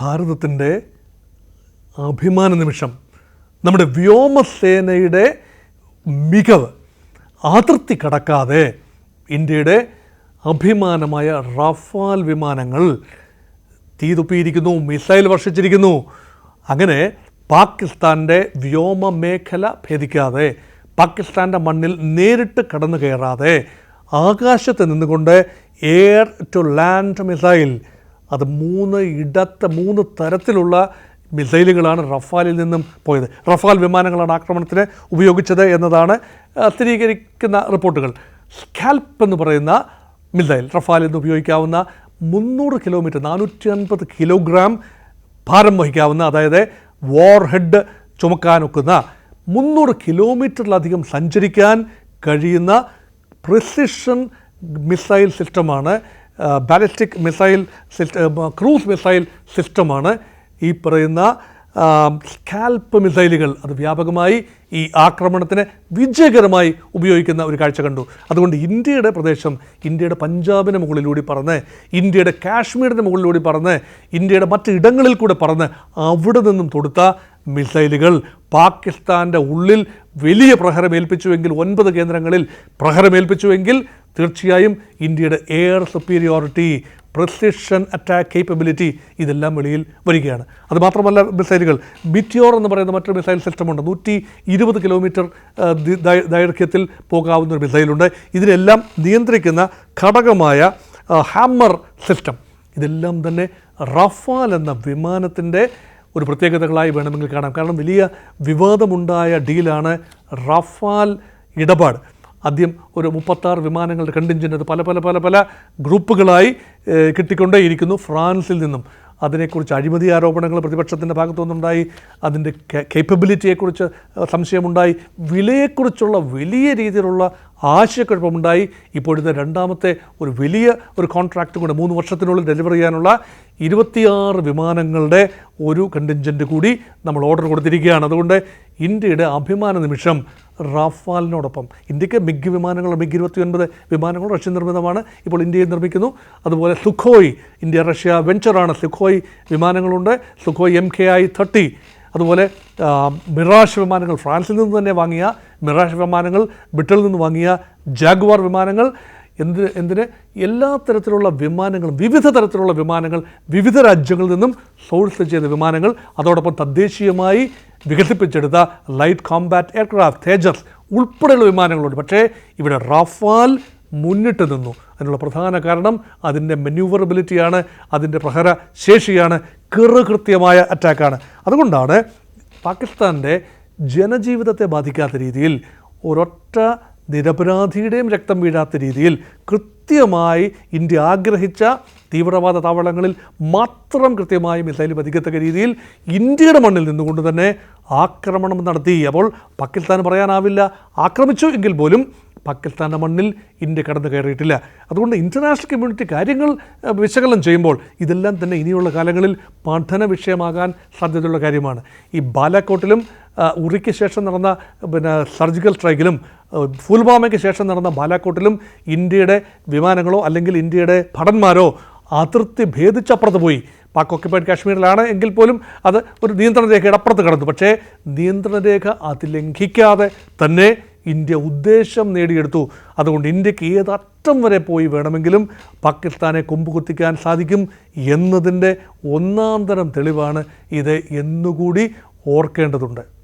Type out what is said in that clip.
ഭാരതത്തിന്റെ അഭിമാന നിമിഷം നമ്മുടെ വ്യോമസേനയുടെ മികവ് അതിർത്തി കടക്കാതെ ഇന്ത്യയുടെ അഭിമാനമായ റഫാൽ വിമാനങ്ങൾ തീതുപ്പിയിരിക്കുന്നു മിസൈൽ വർഷിച്ചിരിക്കുന്നു. അങ്ങനെ പാകിസ്ഥാന്റെ വ്യോമ മേഖല ഭേദിക്കാതെ പാകിസ്ഥാന്റെ മണ്ണിൽ നേരിട്ട് കടന്നു കയറാതെ ആകാശത്ത് നിന്നുകൊണ്ട് എയർ ടു ലാൻഡ് മിസൈൽ അത് മൂന്ന് ഇടത്ത് മൂന്ന് തരത്തിലുള്ള മിസൈലുകളാണ് റഫാലിൽ നിന്നും പോയത്. റഫാൽ വിമാനങ്ങളാണ് ആക്രമണത്തിന് ഉപയോഗിച്ചത് എന്നതാണ് സ്ഥിരീകരിക്കുന്ന റിപ്പോർട്ടുകൾ. സ്കാൽപ്പ് എന്ന് പറയുന്ന മിസൈൽ റഫാലിൽ നിന്ന് ഉപയോഗിക്കാവുന്ന മുന്നൂറ് കിലോമീറ്റർ നാനൂറ്റി അൻപത് കിലോഗ്രാം ഭാരം വഹിക്കാവുന്ന അതായത് വാർ ഹെഡ് ചുമക്കാനൊക്കുന്ന മുന്നൂറ് കിലോമീറ്ററിലധികം സഞ്ചരിക്കാൻ കഴിയുന്ന പ്രിസിഷൻ മിസൈൽ സിസ്റ്റമാണ് ബാലിസ്റ്റിക് മിസൈൽ ക്രൂസ് മിസൈൽ സിസ്റ്റമാണ് ഈ പറയുന്ന സ്കാൽപ്പ് മിസൈലുകൾ. അത് വ്യാപകമായി ഈ ആക്രമണത്തിന് വിജയകരമായി ഉപയോഗിക്കുന്ന ഒരു കാഴ്ച കണ്ടു. അതുകൊണ്ട് ഇന്ത്യയുടെ പ്രദേശം ഇന്ത്യയുടെ പഞ്ചാബിന് മുകളിലൂടെ പറന്ന് ഇന്ത്യയുടെ കാശ്മീരിന് മുകളിലൂടെ പറന്ന് ഇന്ത്യയുടെ മറ്റ് ഇടങ്ങളിൽ കൂടെ പറന്ന് അവിടെ നിന്നും തൊടുത്ത മിസൈലുകൾ പാകിസ്ഥാന്റെ ഉള്ളിൽ വലിയ പ്രഹരമേൽപ്പിച്ചുവെങ്കിൽ ഒൻപത് കേന്ദ്രങ്ങളിൽ പ്രഹരമേൽപ്പിച്ചുവെങ്കിൽ തീർച്ചയായും ഇന്ത്യയുടെ air superiority precision attack capability ഇതെല്ലാം വെളിയിൽ വരികയാണ്. അതുമാത്രമല്ല മിസൈലുകൾ മിറ്റിയോർ എന്ന് പറയുന്ന മറ്റൊരു മിസൈൽ സിസ്റ്റമുണ്ട് നൂറ്റി ഇരുപത് കിലോമീറ്റർ ദൈർഘ്യത്തിൽ പോകാവുന്ന ഒരു മിസൈലുണ്ട് ഇതിനെല്ലാം നിയന്ത്രിക്കുന്ന ഘടകമായ ഹാമർ സിസ്റ്റം ഇതെല്ലാം തന്നെ റഫാൽ എന്ന വിമാനത്തിന്റെ ഒരു പ്രത്യേകതകളായി വേണമെങ്കിൽ കാണാം. കാരണം വലിയ വിവാദമുണ്ടായ ഡീലാണ് റഫാൽ ഇടപാട്. ആദ്യം ഒരു മുപ്പത്താറ് വിമാനങ്ങളുടെ കണ്ടിഞ്ചന്റ് പല പല പല പല ഗ്രൂപ്പുകളായി കിട്ടിക്കൊണ്ടേയിരിക്കുന്നു. ഫ്രാൻസിൽ നിന്നും അതിനെക്കുറിച്ച് അഴിമതി ആരോപണങ്ങൾ പ്രതിപക്ഷത്തിന്റെ ഭാഗത്തു നിന്നുണ്ടായി. അതിന്റെ കേപ്പബിലിറ്റിയെക്കുറിച്ച് സംശയമുണ്ടായി. വിലയെക്കുറിച്ചുള്ള വലിയ രീതിയിലുള്ള ആശയക്കുഴപ്പമുണ്ടായി. ഇപ്പോഴത്തെ രണ്ടാമത്തെ ഒരു വലിയ ഒരു കോൺട്രാക്റ്റ് കൂടെ മൂന്ന് വർഷത്തിനുള്ളിൽ ഡെലിവർ ചെയ്യാനുള്ള ഇരുപത്തിയാറ് വിമാനങ്ങളുടെ ഒരു കണ്ടിഞ്ചന്റ് കൂടി നമ്മൾ ഓർഡർ കൊടുത്തിരിക്കുകയാണ്. അതുകൊണ്ട് ഇന്ത്യയുടെ അഭിമാന നിമിഷം റാഫാലിനോടൊപ്പം. ഇന്ത്യയ്ക്ക് മിഗ് വിമാനങ്ങൾ മിഗ് ഇരുപത്തി ഒൻപത് വിമാനങ്ങൾ റഷ്യ നിർമ്മിതമാണ് ഇപ്പോൾ ഇന്ത്യയിൽ നിർമ്മിക്കുന്നു. അതുപോലെ സുഖോയ് ഇന്ത്യ റഷ്യ വെഞ്ചറാണ്. Sukhoi വിമാനങ്ങളുണ്ട്. Sukhoi M K I thirty. അതുപോലെ മിറാഷ് വിമാനങ്ങൾ ഫ്രാൻസിൽ നിന്ന് തന്നെ വാങ്ങിയ മിറാഷ് വിമാനങ്ങൾ ബ്രിട്ടനിൽ നിന്ന് വാങ്ങിയ ജാഗ്വാർ വിമാനങ്ങൾ. എന്ത് എന്തിന്? എല്ലാ തരത്തിലുള്ള വിമാനങ്ങളും വിവിധ തരത്തിലുള്ള വിമാനങ്ങൾ വിവിധ രാജ്യങ്ങളിൽ നിന്നും സോഴ്സ് ചെയ്ത വിമാനങ്ങൾ. അതോടൊപ്പം തദ്ദേശീയമായി വികസിപ്പിച്ചെടുത്ത ലൈറ്റ് കോംബാറ്റ് എയർക്രാഫ്റ്റ് തേജസ് ഉൾപ്പെടെയുള്ള വിമാനങ്ങളുണ്ട്. പക്ഷേ ഇവിടെ റഫാൽ മുന്നിട്ട് നിന്നു. അതിനുള്ള പ്രധാന കാരണം അതിന്റെ മെന്യൂവറബിലിറ്റിയാണ് അതിന്റെ പ്രഹര ശേഷിയാണ് കൃത്യമായ അറ്റാക്കാണ് അതുകൊണ്ടാണ് പാകിസ്ഥാന്റെ ജനജീവിതത്തെ ബാധിക്കാത്ത രീതിയിൽ ഒരൊറ്റ നിരപരാധിയുടെയും രക്തം വീഴാത്ത രീതിയിൽ കൃത്യമായി ഇന്ത്യ ആഗ്രഹിച്ച തീവ്രവാദ താവളങ്ങളിൽ മാത്രം കൃത്യമായി മിസൈൽ പതിക്കത്തക്ക രീതിയിൽ ഇന്ത്യയുടെ മണ്ണിൽ നിന്നുകൊണ്ട് തന്നെ ആക്രമണം നടത്തി. അപ്പോൾ പാകിസ്ഥാൻ പറയാനാവില്ല. ആക്രമിച്ചു എങ്കിൽ പോലും പാകിസ്ഥാന്റെ മണ്ണിൽ ഇന്ത്യ കടന്നു കയറിയിട്ടില്ല. അതുകൊണ്ട് ഇന്റർനാഷണൽ കമ്മ്യൂണിറ്റി കാര്യങ്ങൾ വിശകലനം ചെയ്യുമ്പോൾ ഇതെല്ലാം തന്നെ ഇനിയുള്ള കാലങ്ങളിൽ പഠന വിഷയമാകാൻ സാധ്യതയുള്ള കാര്യമാണ്. ഈ ബാലാക്കോട്ടിലും ഉറിക്ക് ശേഷം നടന്ന പിന്നെ സർജിക്കൽ സ്ട്രൈക്കിലും ഫുൽബാമയ്ക്ക് ശേഷം നടന്ന ബാലാക്കോട്ടിലും ഇന്ത്യയുടെ വിമാനങ്ങളോ അല്ലെങ്കിൽ ഇന്ത്യയുടെ ഭടന്മാരോ അതിർത്തി ഭേദിച്ചപ്പുറത്ത് പോയി. പാക് ഓക്യുപ്പൈഡ് കാശ്മീരിലാണ് എങ്കിൽ പോലും അത് ഒരു നിയന്ത്രണ രേഖയുടെ അപ്പുറത്ത് കടന്നു. പക്ഷേ നിയന്ത്രണ രേഖ അത് ലംഘിക്കാതെ തന്നെ ഇന്ത്യ ഉദ്ദേശം നേടിയെടുത്തു. അതുകൊണ്ട് ഇന്ത്യയ്ക്ക് ഏതറ്റം വരെ പോയി വേണമെങ്കിലും പാകിസ്ഥാനെ കൊമ്പുകുത്തിക്കാൻ സാധിക്കും എന്നതിന്റെ ഒന്നാം തരം തെളിവാണ് ഇത് എന്നുകൂടി ഓർക്കേണ്ടതുണ്ട്.